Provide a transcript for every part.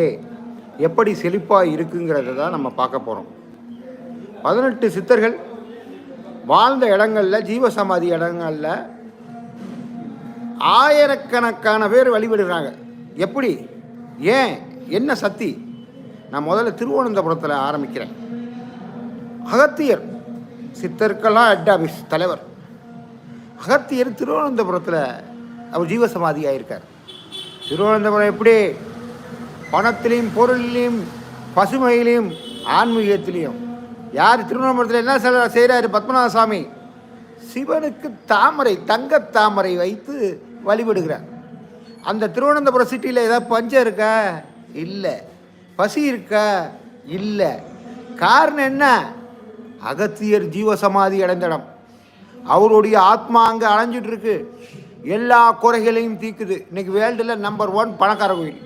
ஏய் எப்படி செழிப்பாக இருக்குங்கிறத தான் நம்ம பார்க்க போகிறோம் பதினெட்டு சித்தர்கள் வாழ்ந்த இடங்களில் ஜீவசமாதி இடங்களில் ஆயிரக்கணக்கான பேர் வழிபடுகிறாங்க. எப்படி? ஏன்? என்ன சக்தி? நான் முதல்ல திருவனந்தபுரத்தில் ஆரம்பிக்கிறேன். அகத்தியர் சித்தர்களாக ஹெட் ஆஃபீஸ் தலைவர். அகத்தியர் திருவனந்தபுரத்தில் அவர் ஜீவசமாதி ஆயிருக்கார் திருவனந்தபுரம் எப்படி? பணத்திலையும் பொருளிலையும் பசுமையிலையும் ஆன்மீகத்திலையும். யார் திருவண்ணாமலத்தில் என்ன செல செய்கிறாரு பத்மநாதசாமி சிவனுக்கு தாமரை தங்க தாமரை வைத்து வழிபடுகிறார். அந்த திருவனந்தபுரம் சிட்டியில் ஏதாவது பஞ்சம் இருக்கா? இல்லை. பசி இருக்கா? இல்லை. காரணம் என்ன? அகத்தியர் ஜீவசமாதி அடைந்த இடம் அவருடைய ஆத்மா அங்கே அலைஞ்சிட்ருக்கு எல்லா குறைகளையும் தீக்குது. இன்றைக்கி வேர்ல்டில் நம்பர் ஒன் பணக்கார கோயில்.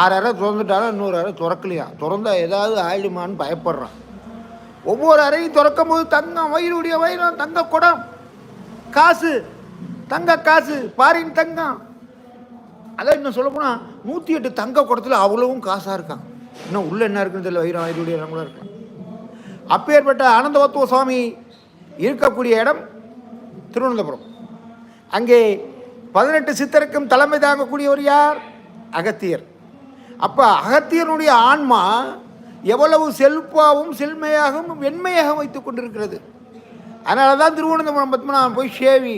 ஆறு அறை திறந்துட்டாலும் இன்னொரு அறை திறக்கலையா? திறந்தா ஏதாவது ஆயிடுமான்னு பயப்படுறான். ஒவ்வொரு அறையும் திறக்கும் போது தங்கம் வயிறுடைய வயிறம் தங்க குடம். காசு தங்க காசு பாரின் தங்கம். அதான் இன்னும் சொல்லப்போனால் நூற்றி எட்டு தங்க குடத்தில் அவ்வளவும் காசாக இருக்கான். இன்னும் உள்ள என்ன இருக்குன்னு தெரியல வயிறு வயிறுடைய இடம் கூட அப்பேற்பட்ட ஆனந்தவத்துவ சுவாமி இருக்கக்கூடிய இடம் திருவனந்தபுரம். அங்கே பதினெட்டு சித்தருக்கும் தலைமை தாங்கக்கூடியவர் யார்? அகத்தியர். அப்போ அகத்தியனுடைய ஆன்மா எவ்வளவு செல்பாவும் செல்மையாகவும் வெண்மையாக வைத்து கொண்டிருக்கிறது. அதனால தான் திருவனந்தபுரம் பத்மநாதன் போய் சேவி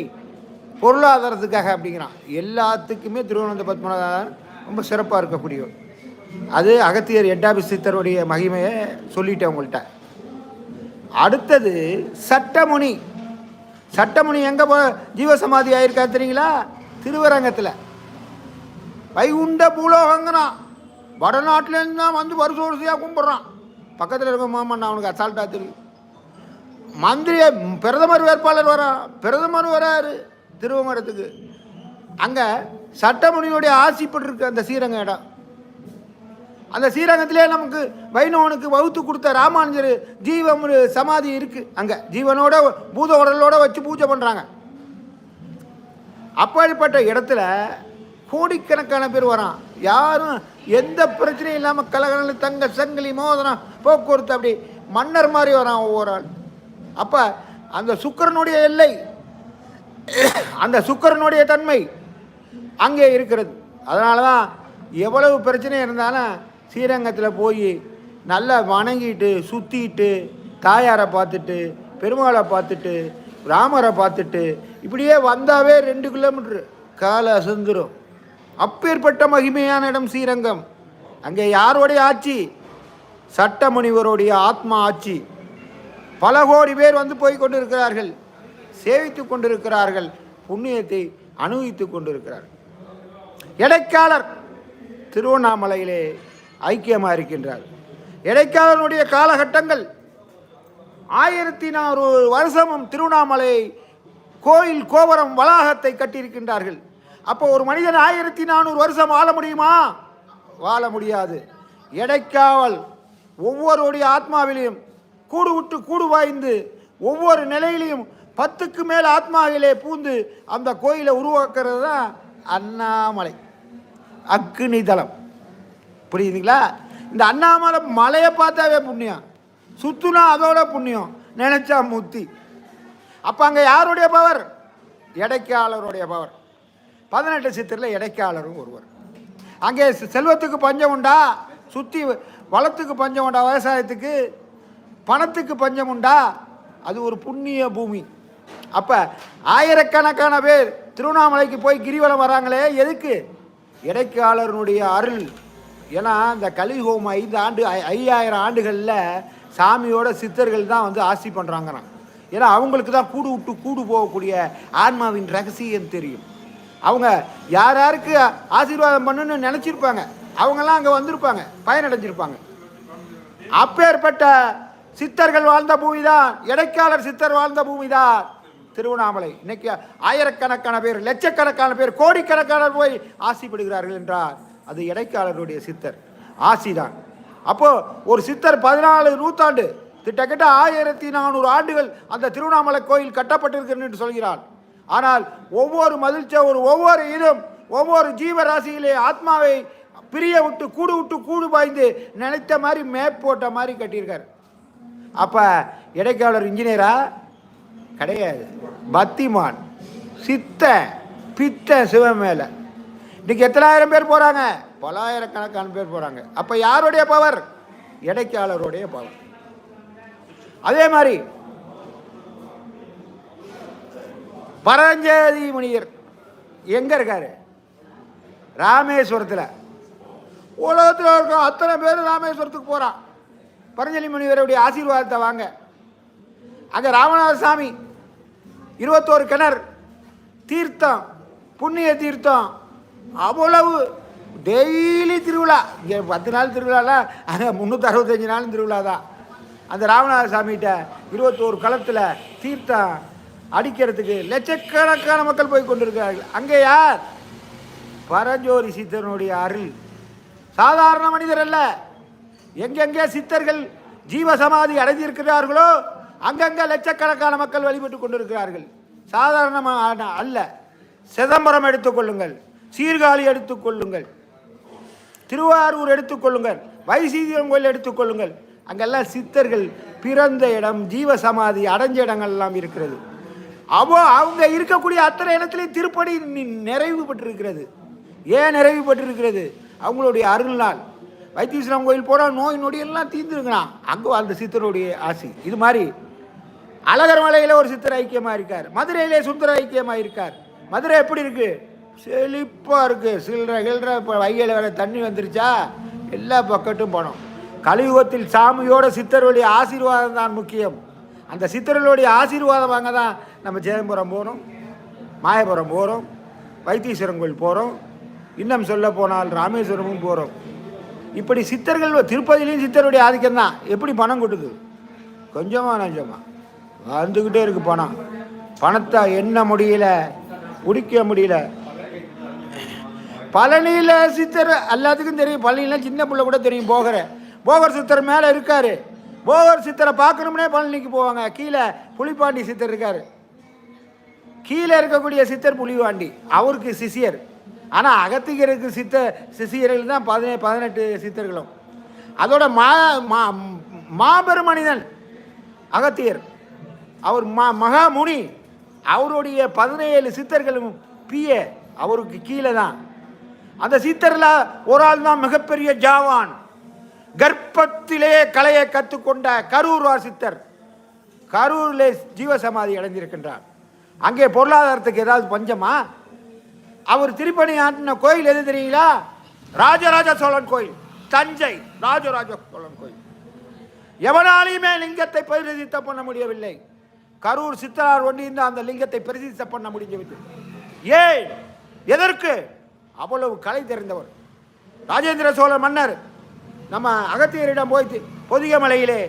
பொருளாதாரத்துக்காக அப்படிங்கிறான். எல்லாத்துக்குமே திருவனந்த பத்மநாதன் ரொம்ப சிறப்பாக இருக்கக்கூடியவர். அது அகத்தியர் எட்டாபி சித்தருடைய மகிமையை சொல்லிட்டேன் உங்கள்கிட்ட அடுத்தது சட்டமுனி. சட்டமுனி எங்கே போ ஜீவசமாதி ஆயிருக்கா தெரியுங்களா? திருவரங்கத்தில். வைகுண்ட பூலோகங்கிறான். வடநாட்டிலேருந்து தான் வந்து வருஷ வருஷையாக கும்பிட்றான். பக்கத்தில் இருக்க மாமன் அவனுக்கு அசால்ட்டாக தெரியும். மந்திரி பிரதமர் வேட்பாளர் வரா பிரதமர் வராரு திருவங்கடத்துக்கு. அங்கே சட்டமுனியுடைய ஆசிப்பட்டிருக்கு அந்த ஸ்ரீரங்க இடம். அந்த ஸ்ரீரங்கத்திலே நமக்கு வைணவனுக்கு வகுத்து கொடுத்த ராமானுஜர் ஜீவம் சமாதி இருக்குது அங்கே ஜீவனோட பூத உடலோட வச்சு பூஜை பண்ணுறாங்க அப்படிப்பட்ட இடத்துல கோடிக்கணக்கான பேர் வரான். யாரும் எந்த பிரச்சனையும் இல்லாமல் கலகலன்னு தங்க சங்கிலி மோதனம் போக்குவரத்து அப்படி மன்னர் மாதிரி வரான் ஒவ்வொரு ஆள். அப்போ அந்த சுக்கரனுடைய எல்லை அந்த சுக்கரனுடைய தன்மை அங்கே இருக்கிறது. அதனால தான் எவ்வளவு பிரச்சனை இருந்தாலும் ஸ்ரீரங்கத்தில் போய் நல்லா வணங்கிட்டு சுற்றிட்டு தாயாரை பார்த்துட்டு பெருமாளை பார்த்துட்டு ராமரை பார்த்துட்டு இப்படியே வந்தாவே ரெண்டு கிலோமீட்ரு காலை அசந்துடும் அப்பேற்பட்ட மகிமையான இடம் ஸ்ரீரங்கம். அங்கே யாருடைய ஆட்சி? சட்ட முனிவருடைய ஆத்மா ஆட்சி. பல கோடி பேர் வந்து போய் கொண்டிருக்கிறார்கள். சேவித்து கொண்டிருக்கிறார்கள். புண்ணியத்தை அனுபவித்து கொண்டிருக்கிறார்கள். இடைக்காலர் திருவண்ணாமலையிலே ஐக்கியமாக இருக்கின்றார். இடைக்காலனுடைய காலகட்டங்கள் ஆயிரத்தி நானூறு வருஷமும் திருவண்ணாமலை கோயில் கோபுரம் வளாகத்தை கட்டியிருக்கின்றார்கள். அப்போ ஒரு மனிதன் ஆயிரத்தி நானூறு வருஷம் வாழ முடியுமா? வாழ முடியாது. எடைக்காவல் ஒவ்வொருடைய ஆத்மாவிலையும் கூடு விட்டு கூடு வாய்ந்து ஒவ்வொரு நிலையிலையும் பத்துக்கு மேல் ஆத்மாவிலே பூந்து அந்த கோயிலை உருவாக்குறது தான் அண்ணாமலை. அக்னி தலம் புரியுதுங்களா? இந்த அண்ணாமலை மலையை பார்த்தாவே புண்ணியம். சுத்துனா அதோட புண்ணியம். நினைச்சா முத்தி. அப்போ அங்கே யாருடைய பவர் இடைக்காலருடைய பவர் பதினெட்டு சித்தரில் இடைக்காலரும் ஒருவர். அங்கே செல்வத்துக்கு பஞ்சம் உண்டா? சுற்றி வளத்துக்கு பஞ்சம் உண்டா? விவசாயத்துக்கு பணத்துக்கு பஞ்சம் உண்டா? அது ஒரு புண்ணிய பூமி. அப்போ ஆயிரக்கணக்கான பேர் திருவண்ணாமலைக்கு போய் கிரிவலம் வராங்களே எதுக்கு? இடைக்காலருடைய அருள். ஏன்னா இந்த கலிஹோம் ஐந்து ஆண்டு ஐ- ஐயாயிரம் ஆண்டுகளில் சாமியோட சித்தர்கள் தான் வந்து ஆசி பண்ணுறாங்கிறான் ஏன்னா அவங்களுக்கு தான் கூடு விட்டு கூடு போகக்கூடிய ஆன்மாவின் ரகசியம் தெரியும். அவங்க யார் யாருக்கு ஆசீர்வாதம் பண்ணுன்னு நினச்சிருப்பாங்க. அவங்கெல்லாம் அங்கே வந்திருப்பாங்க. பயனடைஞ்சிருப்பாங்க. அப்பேற்பட்ட சித்தர்கள் வாழ்ந்த பூமிதான். இடைக்காலர் சித்தர் வாழ்ந்த பூமிதான். திருவண்ணாமலை. இன்னைக்கு ஆயிரக்கணக்கான பேர் லட்சக்கணக்கான பேர் கோடிக்கணக்கான போய் ஆசிப்படுகிறார்கள் என்றார். அது இடைக்காலருடைய சித்தர். ஆசிதான். அப்போது ஒரு சித்தர் பதினாலு நூற்றாண்டு கிட்டத்தட்ட ஆயிரத்தி நானூறு ஆண்டுகள் அந்த திருவண்ணாமலை கோயில் கட்டப்பட்டிருக்கிறது என்று சொல்கிறார். ஆனால் ஒவ்வொரு மதில் ஒரு ஒவ்வொரு இதும் ஒவ்வொரு ஜீவராசியிலே ஆத்மாவை பிரிய விட்டு கூடு விட்டு கூடு பாய்ந்து நினைத்த மாதிரி மேப் போட்ட மாதிரி கட்டியிருக்கார். அப்போ இடைக்காலர் இன்ஜினியரா? கிடையாது. பத்திமான் சித்த பித்த சிவன் மேலே. இன்றைக்கி எத்தனாயிரம் பேர் போகிறாங்க பலாயிரக்கணக்கான பேர் போகிறாங்க அப்போ யாருடைய பவர் இடைக்காலருடைய பவர் அதே மாதிரி பரஞ்சேதி முனியர். எங்கே இருக்கார்? ராமேஸ்வரத்தில். உலகத்தில் இருக்க அத்தனை பேர் ராமேஸ்வரத்துக்கு போகிறான் பரஞ்சலி முனிவருடைய ஆசீர்வாதத்தை வாங்க. அங்கே ராமநாத சாமி இருபத்தோரு கிணறு தீர்த்தம் புண்ணிய தீர்த்தம் அவ்வளவு. டெய்லி திருவிழா. இங்கே பத்து நாள் திருவிழாலாம் அங்கே முந்நூற்றி அறுபத்தஞ்சு நாளும் திருவிழா தான் அந்த ராமநாத சாமிகிட்ட இருபத்தோரு களத்தில் தீர்த்தம் அடிக்கிறதுக்கு லட்சக்கணக்கான மக்கள் போய் கொண்டிருக்கிறார்கள். அங்கே யார்? பரஞ்சோரி சித்தனுடைய அருள். சாதாரண மனிதர் அல்ல. எங்கெங்கே சித்தர்கள் ஜீவசமாதி அடைந்திருக்கிறார்களோ அங்கங்கே லட்சக்கணக்கான மக்கள் வழிபட்டு கொண்டிருக்கிறார்கள். சாதாரணமான அல்ல. சிதம்பரம் எடுத்துக்கொள்ளுங்கள் சீர்காழி எடுத்துக்கொள்ளுங்கள் திருவாரூர் எடுத்துக்கொள்ளுங்கள் வைசீதியம் கோயில் எடுத்துக்கொள்ளுங்கள் அங்கெல்லாம் சித்தர்கள் பிறந்த இடம் ஜீவசமாதி அடைஞ்ச இடங்கள் எல்லாம் இருக்கிறது. அவோ அவங்க இருக்கக்கூடிய அத்தனை இடத்துலையும் திருப்படி நிறைவு பெற்றிருக்கிறது ஏன் நிறைவு பெற்றிருக்கிறது அவங்களுடைய அருள்நாள் வைத்தீஸ்வரம் கோயில் போனால் நோய் நொடியெல்லாம் தீர்ந்துருங்கண்ணா அங்கே அந்த சித்தருடைய ஆசி. இது மாதிரி. அழகர் மலையில் ஒரு சித்தர் ஐக்கியமாக இருக்கார். மதுரையிலே சுந்தர ஐக்கியமாக இருக்கார். மதுரை எப்படி இருக்கு? செழிப்பாக இருக்குது சில்லற கில்ற இப்போ வைகையில் வேற தண்ணி வந்துருச்சா? எல்லா பக்கட்டும் போனோம். கலியுகத்தில் சாமியோட சித்தர்களுடைய ஆசீர்வாதம் தான் முக்கியம். அந்த சித்தர்களுடைய ஆசீர்வாதம் வாங்க தான் நம்ம ஜெயம்புரம் போகிறோம் மாயபுரம் போகிறோம் வைத்தீஸ்வரன் கோயில் போகிறோம் இன்னும் சொல்ல போனால் ராமேஸ்வரமும் போகிறோம் இப்படி சித்தர்கள் திருப்பதியிலையும் சித்தருடைய ஆதிக்கம் தான். எப்படி பணம் கொட்டுது கொஞ்சமாக நஞ்சமாக வந்துக்கிட்டே இருக்குது பணம். பணத்தை எண்ண முடியல குடிக்க முடியல. பழனியில் சித்தர் எல்லாத்துக்கும் தெரியும். பழனியில் சின்ன பிள்ளை கூட தெரியும் போகிற போகர் சித்தர் மேலே இருக்கார். போகர் சித்தரை பார்க்கணும்னே பழனிக்கு போவாங்க. கீழே புலிப்பாண்டி சித்தர் இருக்காரு. கீழே இருக்கக்கூடிய சித்தர் புலிவாண்டி அவருக்கு சிசியர் ஆனால் அகத்திகருக்கு சித்த சிசியர்கள் தான் பதினே பதினெட்டு சித்தர்களும். அதோட மா மா மாபெரும் மனிதன் அகத்தியர். அவர் மா மகாமுனி. அவருடைய பதினேழு சித்தர்களும் பிஏ அவருக்கு கீழே தான். அந்த சித்தரில் ஒரு ஆள் தான் மிகப்பெரிய ஜாவான். கர்ப்பத்திலே கலையை கற்றுக்கொண்ட கரூர்வார் சித்தர். கரூரிலே ஜீவசமாதி அடைந்திருக்கின்றார். அங்கே பொருளாதாரத்துக்கு ஏதாவது பஞ்சமா? அவர் திருப்பணி ஆட்டின கோயில் எது தெரியுங்களா? ராஜராஜ சோழன் கோயில். தஞ்சை ராஜராஜ சோழன் கோயில். எவனாலையுமே லிங்கத்தை பிரதிஷ்டை பண்ண முடியவில்லை. கரூர் சித்தரார் ஒன்றியிருந்த அந்த லிங்கத்தை பிரதிஷ்டை பண்ண முடிஞ்சவில்லை ஏன்? எதற்கு? அவ்வளவு கலை தெரிந்தவர். ராஜேந்திர சோழ மன்னர் நம்ம அகத்தியரிடம் போய் பொதிகமலையிலே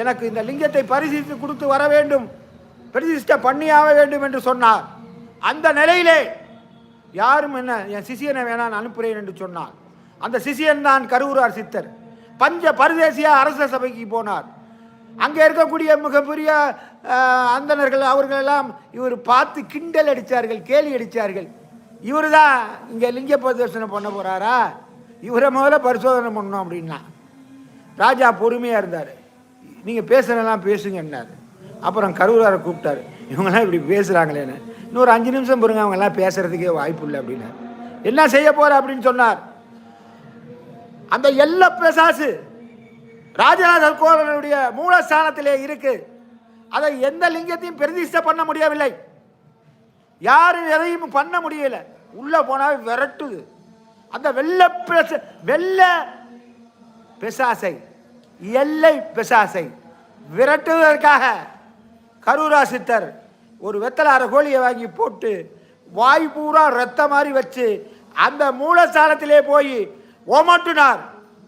எனக்கு இந்த லிங்கத்தை பரிசீலித்து கொடுத்து வர வேண்டும். பிரதிஷ்டை பண்ணியாக வேண்டும் என்று சொன்னார். அந்த நிலையிலே யாரும் என்ன என் சிசியனை வேணா நான் அனுப்புகிறேன் என்று சொன்னார். அந்த சிசியன் தான் கருவூரார் சித்தர். பஞ்ச பரதேசிய அரச சபைக்கு போனார். அங்கே இருக்கக்கூடிய மிகப்பெரிய அந்தனர்கள் அவர்களெல்லாம் அவர்கள் எல்லாம் இவர் பார்த்து கிண்டல் அடித்தார்கள் கேலி அடித்தார்கள் இவர் தான் இங்கே லிங்க பிரதர்சனம் பண்ண போகிறாரா இவரை முதல்ல பரிசோதனை பண்ணணும் அப்படின்னா. ராஜா பொறுமையாக இருந்தார். நீங்கள் பேசுகிறதெல்லாம் பேசுங்கன்னாரு அப்புறம் கரூராரை கூப்பிட்டாரு. இவங்கெல்லாம் இப்படி பேசுகிறாங்களேன்னு இன்னொரு அஞ்சு நிமிஷம் பொறுங்க அவங்கெல்லாம் பேசுகிறதுக்கே வாய்ப்பு இல்லை அப்படின்னு. என்ன செய்ய போகிற அப்படின்னு சொன்னார். அந்த எல்ல பிசாசு ராஜராஜ கோவலனுடைய மூலஸ்தானத்திலே இருக்கு. அதை எந்த லிங்கத்தையும் பிரதிஷ்டை பண்ண முடியவில்லை. யாரும் எதையும் பண்ண முடியல. உள்ள போனால் விரட்டுது. அந்த வெள்ள பெச வெள்ள பிசாசை எல்லை பிசாசை விரட்டுவதற்காக கரூரா சித்தர் ஒரு வெத்தலார கோழியை வாங்கி போட்டு வாய் பூரா ரத்த மாதிரி வச்சு அந்த மூலஸ்தானத்திலே போய் ஓமாட்டுனார்.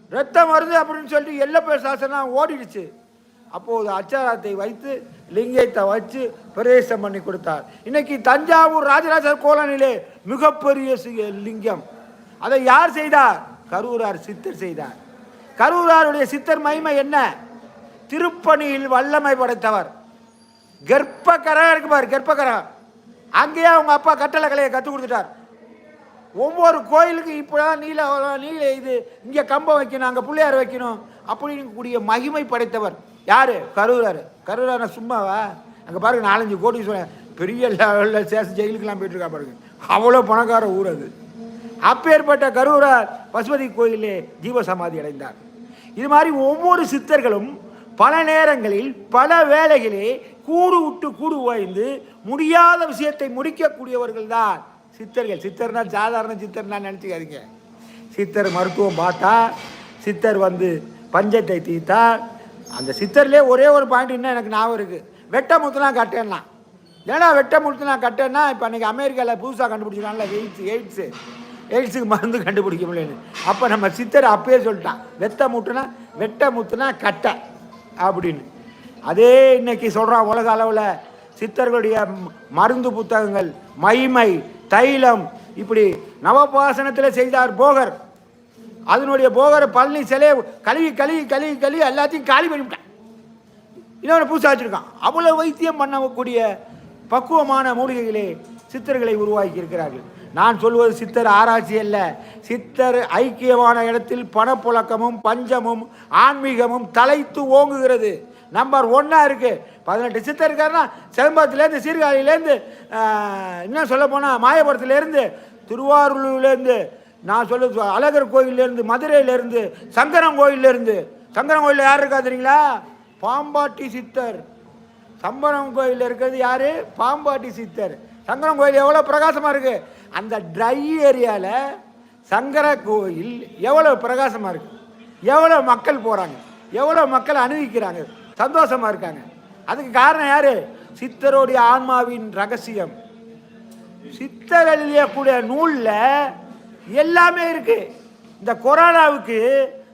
ரத்தம் வருது அப்படின்னு சொல்லிட்டு எல்லை சாசனம் ஓடிடுச்சு. அப்போது அச்சாரத்தை வைத்து லிங்கத்தை வச்சு பிரவேசம் பண்ணி கொடுத்தார். இன்னைக்கு தஞ்சாவூர் ராஜராஜர் கோலனிலே மிகப்பெரிய லிங்கம். அதை யார் செய்தார்? கரூரார் சித்தர் செய்தார். கரூராருடைய சித்தர் மகிமை என்ன? திருப்பணியில் வல்லமை படைத்தவர். கர்ப்பகரம் இருக்கு பாரு கர்ப்பகரம் அங்கேயே அவங்க அப்பா கட்டளை கலையை கற்றுக் கொடுத்துட்டார். ஒவ்வொரு கோயிலுக்கும் இப்போதான் நீல நீல இது இங்கே கம்பம் வைக்கணும் அங்கே பிள்ளையார் வைக்கணும் அப்படின்னு கூடிய மகிமை படைத்தவர். யார்? கரூரார். கரூரார் சும்மாவா? அங்கே பாருங்க நாலஞ்சு கோடி சொல்ல பெரிய லெவலில் சேஷ ஜெயிலுக்கெல்லாம் போயிட்டுருக்கா பாருங்க. அவ்வளோ பணக்கார ஊர் அது. அப்பேற்பட்ட கரூரார் பசுபதி கோயிலே ஜீவசமாதி அடைந்தார். இது மாதிரி ஒவ்வொரு சித்தர்களும் பல நேரங்களில் பல வேளைகளே கூடு விட்டு கூடு ஓய்ந்து முடியாத விஷயத்தை முடிக்கக்கூடியவர்கள் தான் சித்தர்கள். சித்தர்னா சாதாரண சித்தர்னா நினச்சிக்காதீங்க. சித்தர் மருத்துவம் பார்த்தா சித்தர் வந்து பஞ்சத்தை தீர்த்தார். அந்த சித்தர்லேயே ஒரே ஒரு பாயிண்ட் இன்னும் எனக்கு ஞாபகம் இருக்குது வெட்ட முத்துனா கட்டேன்னா. ஏன்னா வெட்ட முத்துனா கட்டேன்னா இப்போ அன்றைக்கி அமெரிக்காவில் புதுசாக கண்டுபிடிச்சிருக்காங்கல்ல எய்ட்ஸ் எய்ட்ஸு. எய்ட்ஸுக்கு மருந்து கண்டுபிடிக்க முடியலன்னு. அப்போ நம்ம சித்தர் அப்பயே சொல்லிட்டான் வெத்த முட்டுனா வெட்ட முத்துனா கட்டை அப்படின்னு. அதே இன்னைக்கு சொல்கிறான் உலக அளவில் சித்தர்களுடைய மருந்து புத்தகங்கள் மைமை தைலம் இப்படி நவபாசனத்தில் செய்தார் போகர். அதனுடைய போகரை பழனி சிலையை கழுவி கழுவி கழுவி கழுவி எல்லாத்தையும் காலி பண்ணிவிட்டான் இன்னொன்று புதுசாக வச்சுருக்கான். அவ்வளோ வைத்தியம் பண்ணக்கூடிய பக்குவமான மூலிகைகளே சித்தர்களை உருவாக்கி இருக்கிறார்கள். நான் சொல்வது சித்தர் ஆராய்ச்சி அல்ல. சித்தர் ஐக்கியமான இடத்தில் பணப்புழக்கமும் பஞ்சமும் ஆன்மீகமும் தலைத்து ஓங்குகிறது. நம்பர் ஒன்னாக இருக்குது பதினெட்டு சித்தர் இருக்காருன்னா சிதம்பரத்துலேருந்து சீர்காழியிலேருந்து இன்னும் சொல்ல போனால் மாயபுரத்துலேருந்து திருவாரூர்லேருந்து நான் சொல்ல அழகர் கோயிலேருந்து மதுரையிலேருந்து சங்கரன் கோயிலேருந்து சங்கரன் கோயிலில் யார் இருக்கா தெரியுங்களா? பாம்பாட்டி சித்தர். சம்பரம் கோயில் இருக்கிறது யார்? பாம்பாட்டி சித்தர். சங்கரன் கோயில் எவ்வளோ பிரகாசமாக இருக்குது அந்த ட்ரை ஏரியாவில் சங்கர கோயில் எவ்வளோ பிரகாசமாக இருக்குது எவ்வளோ மக்கள் போகிறாங்க எவ்வளோ மக்கள் அனுபவிக்கிறாங்க? சந்தோஷமாக இருக்காங்க. அதுக்கு காரணம் யாரு? சித்தருடைய ஆன்மாவின் ரகசியம். சித்தர் எழுதியக்கூடிய நூலில் எல்லாமே இருக்கு. இந்த கொரோனாவுக்கு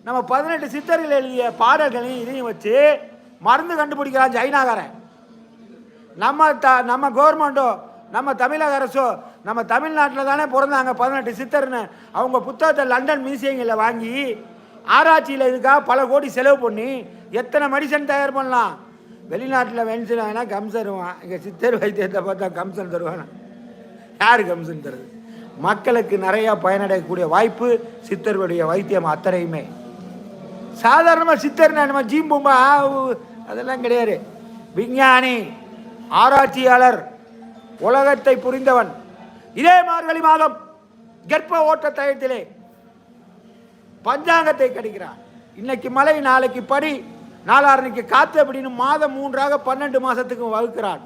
நம்ம பதினெட்டு சித்தர்கள் எழுதிய பாடல்களையும் இதையும் வச்சு மருந்து கண்டுபிடிக்கிறான் சைனாக்காரன் நம்ம த நம்ம கவர்மெண்ட்டோ நம்ம தமிழக அரசோ நம்ம தமிழ்நாட்டில் தானே பிறந்தாங்க பதினெட்டு சித்தர்னு. அவங்க புத்தகத்தை லண்டன் மியூசியங்களில் வாங்கி ஆராய்ச்சியில் இதுக்காக பல கோடி செலவு பண்ணி எத்தனை மெடிசன் தயார் பண்ணலாம்? வெளிநாட்டில் மெடிசன் வேணால் கம்சன் தருவான். இங்கே சித்தர் வைத்தியத்தை பார்த்தா கம்சன் தருவானா. யார் கம்சன் தருது? மக்களுக்கு நிறையா பயனடையக்கூடிய வாய்ப்பு சித்தருடைய வைத்தியம் அத்தனையுமே. சாதாரணமாக சித்தர் நம்ம ஜீம்பும்பா அதெல்லாம் கிடையாது. விஞ்ஞானி ஆராய்ச்சியாளர் உலகத்தை புரிந்தவன். இதே மார்கழி மாதம் கர்ப்ப ஓட்ட தயத்திலே பஞ்சாங்கத்தை கடிக்கிறான் இன்னைக்கு மழை நாளைக்கு படி நாளாரணிக்கு காத்து அப்படின்னு மாதம் மூன்றாக பன்னெண்டு மாதத்துக்கு வகுக்கிறான்.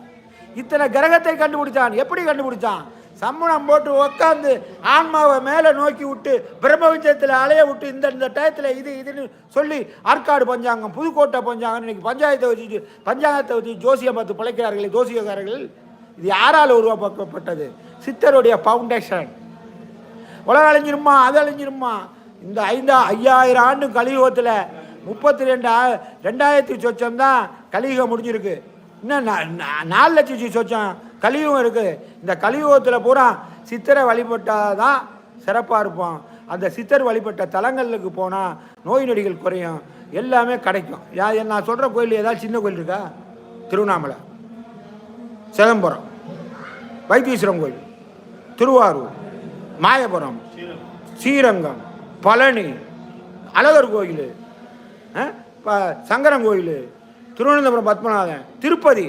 இத்தனை கிரகத்தை கண்டுபிடிச்சான். எப்படி கண்டுபிடிச்சான்? சம்மணம் போட்டு உட்காந்து ஆன்மாவை மேலே நோக்கி விட்டு பிரம்மவிஞ்சத்தில் அலைய விட்டு இந்த இந்த டயத்தில் இது இதுன்னு சொல்லி ஆற்காடு பஞ்சாங்கம் புதுக்கோட்டை பஞ்சாங்கம் இன்னைக்கு பஞ்சாயத்தை வச்சு பஞ்சாங்கத்தை வச்சு ஜோசியம் பார்த்து பிழைக்கிறார்களே ஜோசியக்காரர்கள். இது யாரால் உருவாக்கப்பட்டது? சித்தருடைய ஃபவுண்டேஷன் உலகம் அழிஞ்சிருமா? அது அழிஞ்சிருமா? இந்த ஐந்தா ஐயாயிரம் ஆண்டு கலியுகத்தில் முப்பத்தி ரெண்டு ரெண்டாயிரத்தி சொச்சம் தான் கலியுகம் முடிஞ்சிருக்கு. இன்னும் நா- நாலு லட்சம் சொச்சம் கலியுகம் இருக்குது இந்த கலியுகத்தில் பூரா சித்தரை வழிபட்டால் தான் சிறப்பாக இருப்போம். அந்த சித்தர் வழிபட்ட தலங்களுக்கு போனால் நோய் நொடிகள் குறையும். எல்லாமே கிடைக்கும். யா நான் சொல்கிற கோயில் ஏதாவது சின்ன கோயில் இருக்கா? திருவண்ணாமலை. சிதம்பரம். வைத்தீஸ்வரம் கோயில். திருவாரூர். மாயபுரம். ஸ்ரீரங்கம். பழனி அழகர் கோயில் ஆ? ப- சங்கரன் கோயில் திருவனந்தபுரம் பத்மநாதன் திருப்பதி.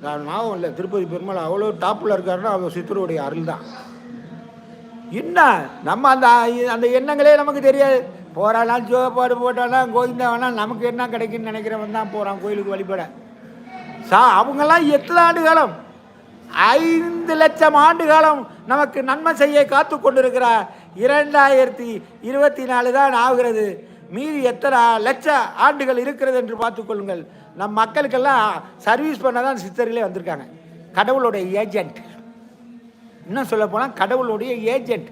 நான் ஞாபகம் இல்லை திருப்பதி பெருமாள் அவ்வளோ டாப்பில் இருக்காருன்னா அவர் சித்தருடைய அருள் தான் என்ன? நம்ம அந்த அந்த எண்ணங்களே நமக்கு தெரியாது. போகிறாலாம் ஜோப்பாடு போட்டாலாம் கோவிந்தா வேணாம் நமக்கு என்ன கிடைக்குன்னு நினைக்கிறவன் தான் போகிறான் கோயிலுக்கு வழிபட. சா அவங்கெல்லாம் எத்தனை ஆண்டு காலம்? ஐந்து லட்சம் ஆண்டு காலம் நமக்கு நன்மை செய்ய காத்து கொண்டிருக்கிறார் இரண்டாயிரத்தி இருபத்தி நாலு தான் ஆகிறது. மீதி எத்தனை லட்ச ஆண்டுகள் இருக்கிறது என்று பார்த்துக்கொள்ளுங்கள் நம் மக்களுக்கெல்லாம் சர்வீஸ் பண்ண தான் சித்தர்களே வந்திருக்காங்க. கடவுளுடைய ஏஜென்ட் இன்னும் சொல்ல போனால் கடவுளுடைய ஏஜென்ட்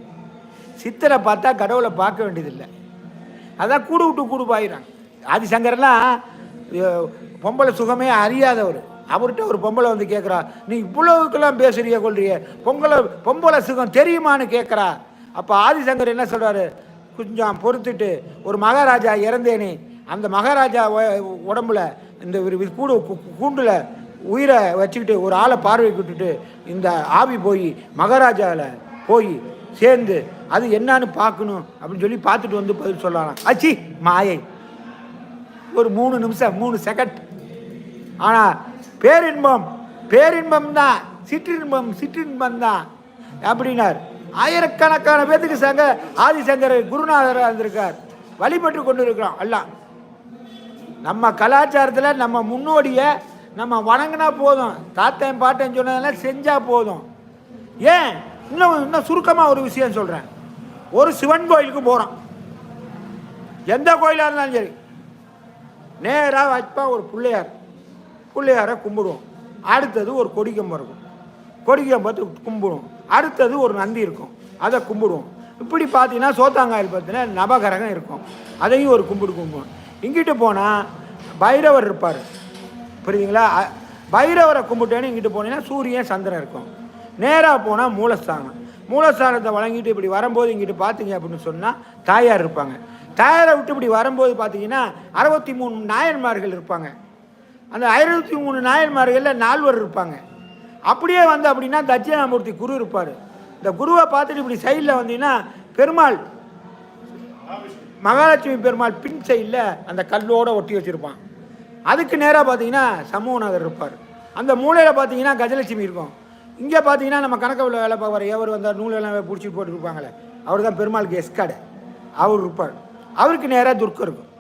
சித்தரை பார்த்தா கடவுளை பார்க்க வேண்டியதில்லை. அதான் கூடு விட்டு கூடு பாயிறாங்க. ஆதிசங்கர்லாம் பொம்பளை சுகமே அறியாதவர். அவர்கிட்ட ஒரு பொம்பளை வந்து கேட்குறா நீ இவ்வளவுக்கெல்லாம் பேசுறிய கொள்றிய பொங்கலை பொம்பளை சுகம் தெரியுமான்னு கேட்குறா அப்போ ஆதிசங்கர் என்ன சொல்கிறாரு கொஞ்சம் பொறுத்துட்டு ஒரு மகாராஜா இறந்தேனே அந்த மகாராஜா உடம்புல இந்த ஒரு கூடு கூண்டில் உயிரை வச்சுக்கிட்டு ஒரு ஆளை பார்வைக்கு விட்டுட்டு இந்த ஆவி போய் மகாராஜாவில் போய் சேர்ந்து அது என்னான்னு பார்க்கணும் அப்படின்னு சொல்லி பார்த்துட்டு வந்து பதில் சொல்லலாம் அச்சி மாயை. ஒரு மூணு நிமிஷம் மூணு செகண்ட் ஆனால் பேரின்பம் பேரின்பம் தான் சிற்றின்பம் சிற்றின்பம் தான் அப்படின்னார். ஆயிரக்கணக்கான பேர்த்துக்கு சங்க ஆதிசங்கர் குருநாதராக இருந்திருக்கார். வழிபட்டு கொண்டு இருக்கிறோம் எல்லாம் நம்ம கலாச்சாரத்தில் நம்ம முன்னோடியை நம்ம வணங்கினா போதும். தாத்தன் பாட்டன் சொன்னதெல்லாம் செஞ்சால் போதும். ஏன்? இன்னும் இன்னும் சுருக்கமாக ஒரு விஷயம் சொல்கிறேன் ஒரு சிவன் கோயிலுக்கு போகிறோம் எந்த கோயிலாக இருந்தாலும் சரி. நேராக வைப்பான் ஒரு பிள்ளையார். பிள்ளையாரை கும்பிடுவோம். அடுத்தது ஒரு கொடிக்கம்பம் இருக்கும். கொடிக்கம்பத்து கும்பிடுவோம். அடுத்தது ஒரு நந்தி இருக்கும். அதை கும்பிடுவோம். இப்படி பார்த்தீங்கன்னா சோத்தாங்காயில் பார்த்தீங்கன்னா நவகரகம் இருக்கும். அதையும் ஒரு கும்பிடு கும்பிடுவோம். இங்கிட்டு போனால் பைரவர் இருப்பார். புரியுதுங்களா? பைரவரை கும்பிட்டேன்னு இங்கிட்டு போனீங்கன்னா சூரியன் சந்திரன் இருக்கும். நேராக போனால் மூலஸ்தானம். மூலஸ்தானத்தை வழங்கிட்டு இப்படி வரும்போது இங்கிட்டு பார்த்தீங்க அப்படின்னு சொன்னால் தாயார் இருப்பாங்க. தாயாரை விட்டு இப்படி வரும்போது பார்த்தீங்கன்னா அறுபத்தி மூணு நாயன்மார்கள் இருப்பாங்க. அந்த அறுபத்தி மூணு நாயன்மார்களில் நால்வர் இருப்பாங்க. அப்படியே வந்து அப்படின்னா தட்சிணாமூர்த்தி குரு இருப்பார். இந்த குருவை பார்த்துட்டு இப்படி சைடில் வந்தீங்கன்னா பெருமாள் மகாலட்சுமி பெருமாள் பின் சைடில் அந்த கல்லோடு ஒட்டி வச்சுருப்பான். அதுக்கு நேராக பார்த்தீங்கன்னா சமூகநாதர் இருப்பார். அந்த மூலையில் பார்த்தீங்கன்னா கஜலட்சுமி இருக்கும். இங்கே பார்த்தீங்கன்னா நம்ம கணக்கில் வேலை பார்க்குற எவர் வந்தார் நூலெல்லாம் பிடிச்சி போட்டுருப்பாங்களே அவர் தான் பெருமாளுக்கு எஸ்காடு அவர் இருப்பார். அவருக்கு நேராக துர்க்கம் இருக்கும்.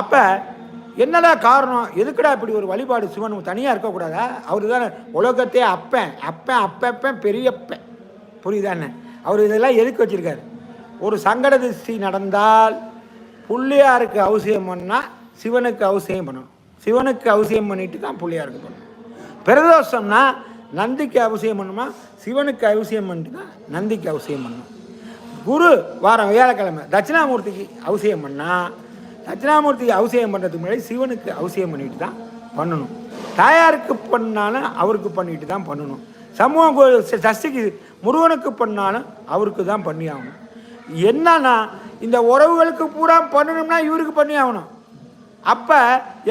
அப்போ என்னடா காரணம்? எதுக்குடா இப்படி ஒரு வழிபாடு சிவன்? தனியாக இருக்கக்கூடாதா? அவர் தானே உலகத்தே அப்பன். அப்பன் அப்பப்பன் பெரியப்பன். புரியுதானே அவர் இதெல்லாம் எதுக்கு வச்சிருக்காரு? ஒரு சங்கட திருஷ்டி நடந்தால் பிள்ளையாருக்கு அவசியம் பண்ணால் சிவனுக்கு அவசியம் பண்ணணும். சிவனுக்கு அவசியம் பண்ணிட்டு தான் புள்ளியாருக்கு பண்ணணும். பிரதோஷம்னா நந்திக்கு அவசியம் பண்ணுமா? சிவனுக்கு அவசியம் பண்ணிட்டு தான் நந்திக்கு அவசியம் பண்ணணும் குரு வாரம் வியாழக்கிழமை தட்சிணாமூர்த்திக்கு அவசியம் பண்ணால் தட்சிணாமூர்த்திக்கு அவசியம் பண்ணுறதுக்கு முன்னாடி சிவனுக்கு அவசியம் பண்ணிட்டு தான் பண்ணணும். தாயாருக்கு பண்ணாலும் அவருக்கு பண்ணிட்டு தான் பண்ணணும். சமூக சஷ்டிக்கு முருகனுக்கு பண்ணாலும் அவருக்கு தான் பண்ணி ஆகணும். என்னன்னா இந்த உறவுகளுக்கு பூரா பண்ணணும்னா இவருக்கு பண்ணி ஆகணும். அப்போ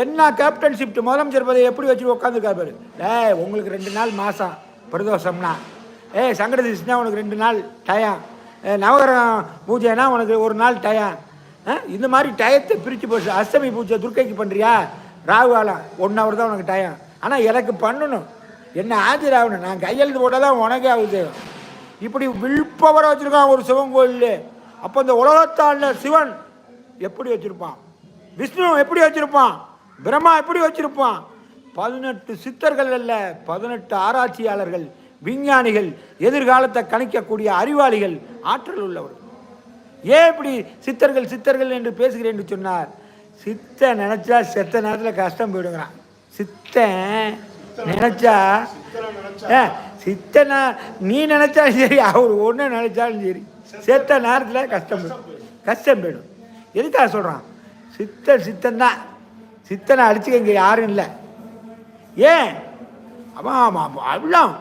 என்ன கேப்டன்ஷிப் முதலமைச்சர் பதவி எப்படி வச்சு உட்காந்துருக்காரு பாரு. ஏ உங்களுக்கு ரெண்டு நாள் மாதம் பிரதோஷம்னா. ஏ சங்கட உனக்கு ரெண்டு நாள் டயம் நவகரம் பூஜைனா உனக்கு ஒரு நாள் டயம் இந்த மாதிரி டயத்தை பிரித்து போச்சு. அஷ்டமி பூஜை துர்க்கைக்கு பண்ணுறியா ராகுகாலம் ஒன் ஹவர் தான் உனக்கு டயம் ஆனால் எனக்கு பண்ணணும். என்ன ஆஜராகணும் நான் கையெழுத்து போட்டால் தான் உனக்கே ஆகுது இப்படி வில்பவரை வச்சுருக்கான் ஒரு சிவன் கோயில் அப்போ இந்த உலகத்தாண்ட சிவன் எப்படி வச்சுருப்பான்? விஷ்ணு எப்படி வச்சுருப்பான்? பிரம்மா எப்படி வச்சுருப்பான்? பதினெட்டு சித்தர்கள் அல்ல பதினெட்டு ஆராய்ச்சியாளர்கள் விஞ்ஞானிகள் எதிர்காலத்தை கணிக்கக்கூடிய அறிவாளிகள் ஆற்றல் உள்ளவர்கள். ஏன் இப்படி சித்தர்கள் சித்தர்கள் என்று பேசுகிறேன் என்று சொன்னார்? சித்த நினைச்சா செத்த நேரத்தில் கஷ்டம் போயிடுங்கிறான். சித்தன் நினைச்சா ஏ, சித்தனா நீ நினைச்சாலும் சரி அவர் ஒன்று நினைச்சாலும் சரி. செத்த நேரத்தில் கஷ்டம் போயிடும். கஷ்டம் போயிடும். எதுக்காக சொல்கிறான் சித்தன் சித்தன் தான் சித்தனை அடிச்சுக்க இங்கே யாரும் இல்லை. ஏன்? அவன் அவன் எல்லாம்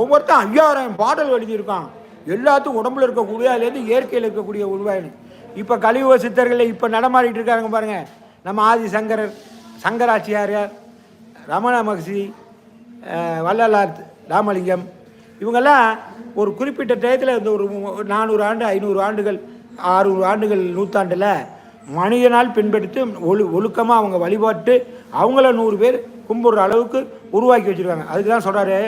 ஒவ்வொருத்தன் ஐயாயிரம் பாடல் எழுதியிருக்கான். எல்லாத்துக்கும் உடம்புல இருக்கக்கூடிய அதுலேருந்து இயற்கையில் இருக்கக்கூடிய உருவாயினு இப்போ கலியுக சித்தர்களை இப்போ நடமாடிட்டு இருக்காங்க பாருங்கள் நம்ம ஆதி சங்கரர் சங்கராச்சியாரியார் ரமண மகர்ஷி வள்ளலார் ராமலிங்கம் இவங்கெல்லாம் ஒரு குறிப்பிட்ட டயத்தில் இந்த ஒரு நானூறு ஆண்டு ஐநூறு ஆண்டுகள் ஆறுநூறு ஆண்டுகள் நூற்றாண்டில் மனிதனால் பின்பற்றி ஒழு ஒழுக்கமாக அவங்க வழிபாட்டு அவங்கள நூறு பேர் கும்பிட்ற அளவுக்கு உருவாக்கி வச்சுருக்காங்க. அதுக்கு தான் சொல்கிறாரு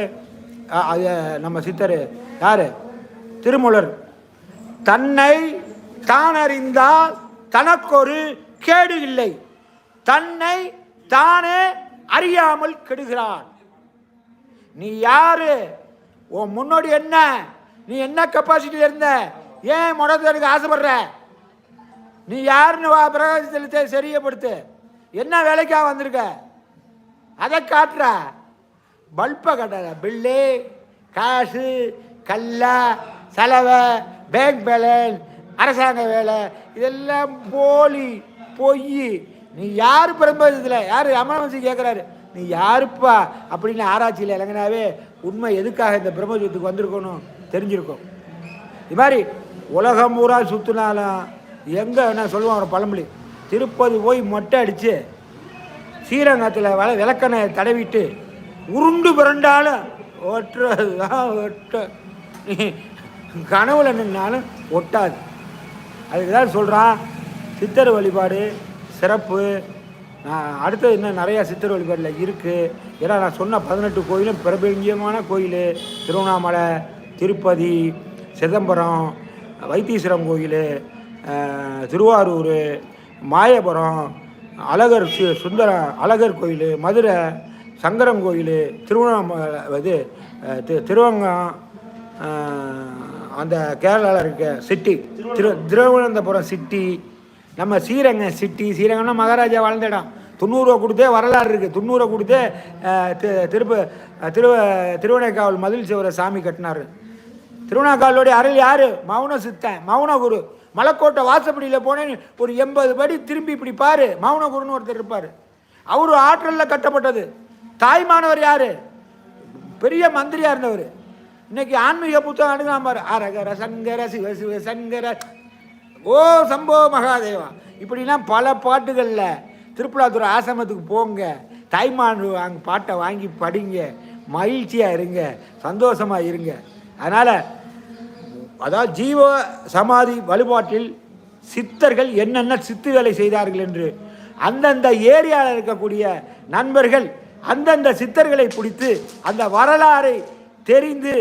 அது நம்ம சித்தர் யார்? திருமூலர். தன்னை தான் அறிந்தால் தனக்கொரு கேடு இல்லை. தன்னை தானே அறியாமல் கெடுகிறான். நீ யாரு? உன் முன்னோடி என்ன? நீ என்ன கெப்பாசிட்டியில் இருந்த? ஏன் முடத்துக்கு ஆசைப்படுற? நீ யாருன்னு வா பிரகாசத்தை சரியப்படுத்து என்ன வேலைக்காக வந்திருக்க? அதை காட்டுற. பல்பை கட்டுற பில்லு காசு கல்லா செலவை பேங்க் பேலன்ஸ் அரசாங்க வேலை இதெல்லாம் போலி பொய். நீ யார் பிரம்மத்தில் யார் அமரவசி கேட்குறாரு நீ யாருப்பா? அப்படின்னு ஆராய்ச்சியில் இறங்கினாவே உண்மை எதுக்காக இந்த பிரம்மஜத்துக்கு வந்திருக்கணும் தெரிஞ்சிருக்கும். இது மாதிரி உலகம் பூரா சுற்றினாலும் எங்கே என்ன சொல்லுவான் ஒரு பழமொழி? திருப்பதி போய் மொட்டை அடித்து ஸ்ரீரங்கத்தில் வள விளக்கனை தடவிட்டு உருண்டு பிறண்டாலும் ஒட்டுறது தான் ஒட்ட. கனவுல நின்னாலும் ஒட்டாது. அதுக்கு தான் சொல்கிறான் சித்தர் வழிபாடு சிறப்பு. நான் அடுத்தது இன்னும் நிறையா சித்தர் வழிபாடில் இருக்குது ஏன்னா நான் சொன்ன பதினெட்டு கோயிலும் பிரபல்யமான கோயில். திருவண்ணாமலை திருப்பதி சிதம்பரம் வைத்தீஸ்வரம் கோயில் திருவாரூர் மாயபுரம் அழகர் சு- சுந்தரம் அழகர் கோயில் மதுரை சங்கரம் கோயில் திருவண்ணாமலை இது திருவங்கம் அந்த கேரளாவில் இருக்க சிட்டி திரு திருவனந்தபுரம் சிட்டி நம்ம ஸ்ரீரங்கம் சிட்டி ஸ்ரீரங்கம்னா மகாராஜா வாழ்ந்த இடம். தொண்ணூறுவா கொடுத்தே வரலாறு இருக்குது தொண்ணூறுவா கொடுத்தே அஹ், திருப்ப திரு திருவனைக்காவல் மதில் சிவர சாமி கட்டினார். திருவண்ணாக்காவலோடைய அருள் யார்? மௌன சித்தன் மௌன குரு. மலைக்கோட்டை வாசப்படியில் போனேன். ஒரு எண்பது படி திரும்பி இப்படி பாரு. மௌன குருன்னு ஒருத்தர் இருப்பார். அவர் ஆற்றலில் கட்டப்பட்டது. தாய்மானவர் யார்? பெரிய மந்திரியாக இருந்தவர். இன்னைக்கு ஆன்மீக புத்தகம் எடுக்கலாம் பாரு. அரகர சங்கர சிவ சிவ சங்கர. ஓ சம்போ மகாதேவா. இப்படிலாம் பல பாட்டுகளில் திருப்புலாத்துறை ஆசிரமத்துக்கு போங்க. தாய்மான் வாங்க பாட்டை வாங்கி படிங்க. மகிழ்ச்சியாக இருங்க. சந்தோஷமாக இருங்க. அதனால் அதாவது ஜீவ சமாதி வழிபாட்டில் சித்தர்கள் என்னென்ன சித்து வேலை செய்தார்கள் என்று அந்தந்த ஏரியாவில் இருக்கக்கூடிய நண்பர்கள் அந்தந்த சித்தர்களை பிடித்து அந்த வரலாறை தெரிந்து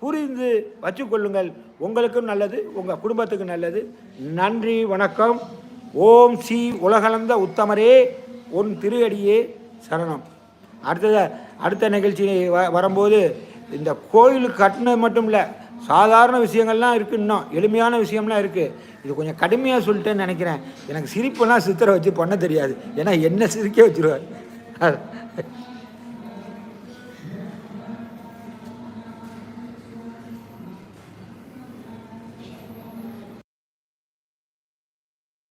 புரிந்து வச்சுக்கொள்ளுங்கள். உங்களுக்கும் நல்லது உங்கள் குடும்பத்துக்கு நல்லது. நன்றி வணக்கம். ஓம் ஸ்ரீ உலகளந்த உத்தமரே உன் திருவடியே சரணம். அடுத்தது அடுத்த நிகழ்ச்சி வ வரும்போது இந்த கோயில் கட்டினது மட்டும் இல்லை சாதாரண விஷயங்கள்லாம் இருக்குது இன்னும். எளிமையான விஷயம்லாம் இருக்குது இது கொஞ்சம் கடுமையாக சொல்லிட்டேன்னு நினைக்கிறேன். எனக்கு சிரிப்பெல்லாம் சித்திரை வச்சு பண்ண தெரியாது. ஏன்னா என்ன சிரிக்க வச்சுருவார்.